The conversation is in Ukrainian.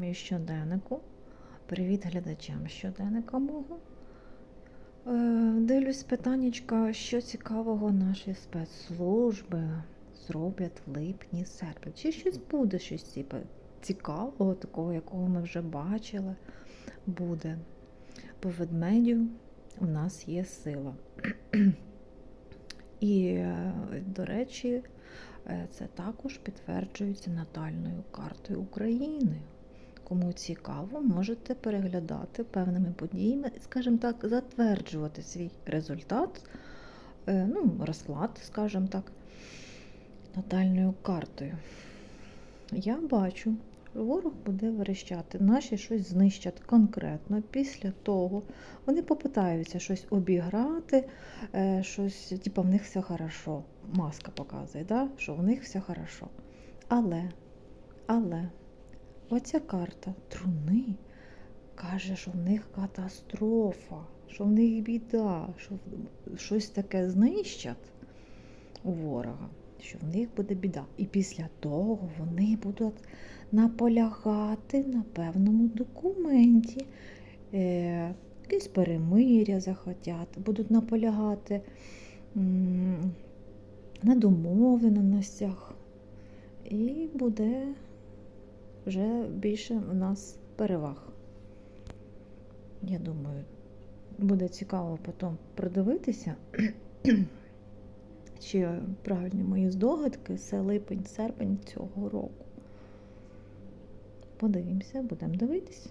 Мій щоденнику. Привіт глядачам щоденника мого. Е, дивлюсь питаннячка, що цікавого наші спецслужби зроблять в липні, серпні. Чи щось буде щось типу, цікавого, такого, якого ми вже бачили, буде. По ведмедю у нас є сила. І, е, до речі, е, це також підтверджується натальною картою України. Кому цікаво, можете переглядати певними подіями, скажімо так, затверджувати свій результат, е, ну, розклад, скажімо так, натальною картою. Я бачу, ворог буде верещати, наші щось знищать конкретно. Після того вони попитаються щось обіграти, е, щось, типу, в них все хорошо. Маска показує, да? що в них все хорошо. Але, але. Оця карта труни каже, що в них катастрофа, що в них біда, що щось таке знищать у ворога, що в них буде біда. І після того вони будуть наполягати на певному документі. Е, якесь перемиря захотять, будуть наполягати м, на домовленостях. І буде вже більше в нас переваг. Я думаю, буде цікаво потім продивитися, чи правильні мої здогадки, це липень-серпень цього року. Подивимося, будемо дивитися.